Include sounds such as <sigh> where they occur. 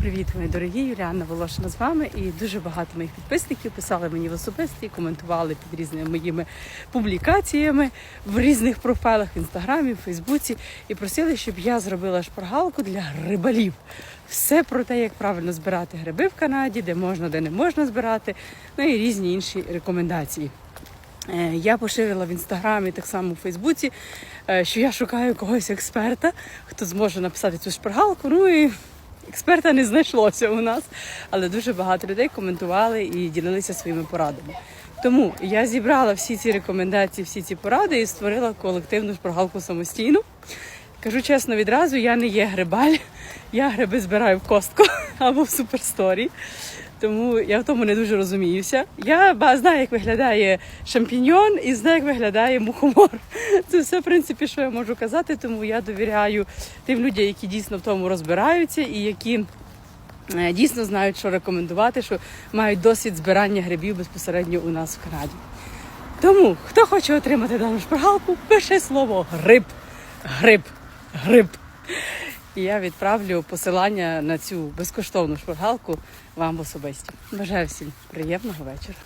Привіт, мої дорогі Юліана Волошина з вами. І дуже багато моїх підписників писали мені в особисті, коментували під різними моїми публікаціями в різних профайлах в інстаграмі, в Фейсбуці і просили, щоб я зробила шпаргалку для грибалів. Все про те, як правильно збирати гриби в Канаді, де можна, де не можна збирати, ну і різні інші рекомендації. Е, Я поширила в інстаграмі, так само у Фейсбуці, е, що я шукаю когось експерта, хто зможе написати цю шпаргалку. Ну і експерта не знайшлося у нас, але дуже багато людей коментували і ділилися своїми порадами. Тому я зібрала всі ці рекомендації, всі ці поради і створила колективну шпаргалку самостійну. Кажу чесно, відразу я не є грибаль, я гриби збираю в костку <laughs> або в суперсторі. Тому я в тому не дуже розуміюся. Я знаю, як виглядає шампіньон і знаю, як виглядає мухомор. <laughs> Це все, в принципі, що я можу казати, тому я довіряю тим людям, які дійсно в тому розбираються і які е, дійсно знають, що рекомендувати, що мають досвід збирання грибів безпосередньо у нас в Канаді. Тому, хто хоче отримати дану шпаргалку, пише слово гриб, гриб, гриб. І я відправлю посилання на цю безкоштовну шпаргалку вам особисто. Бажаю всім приємного вечора.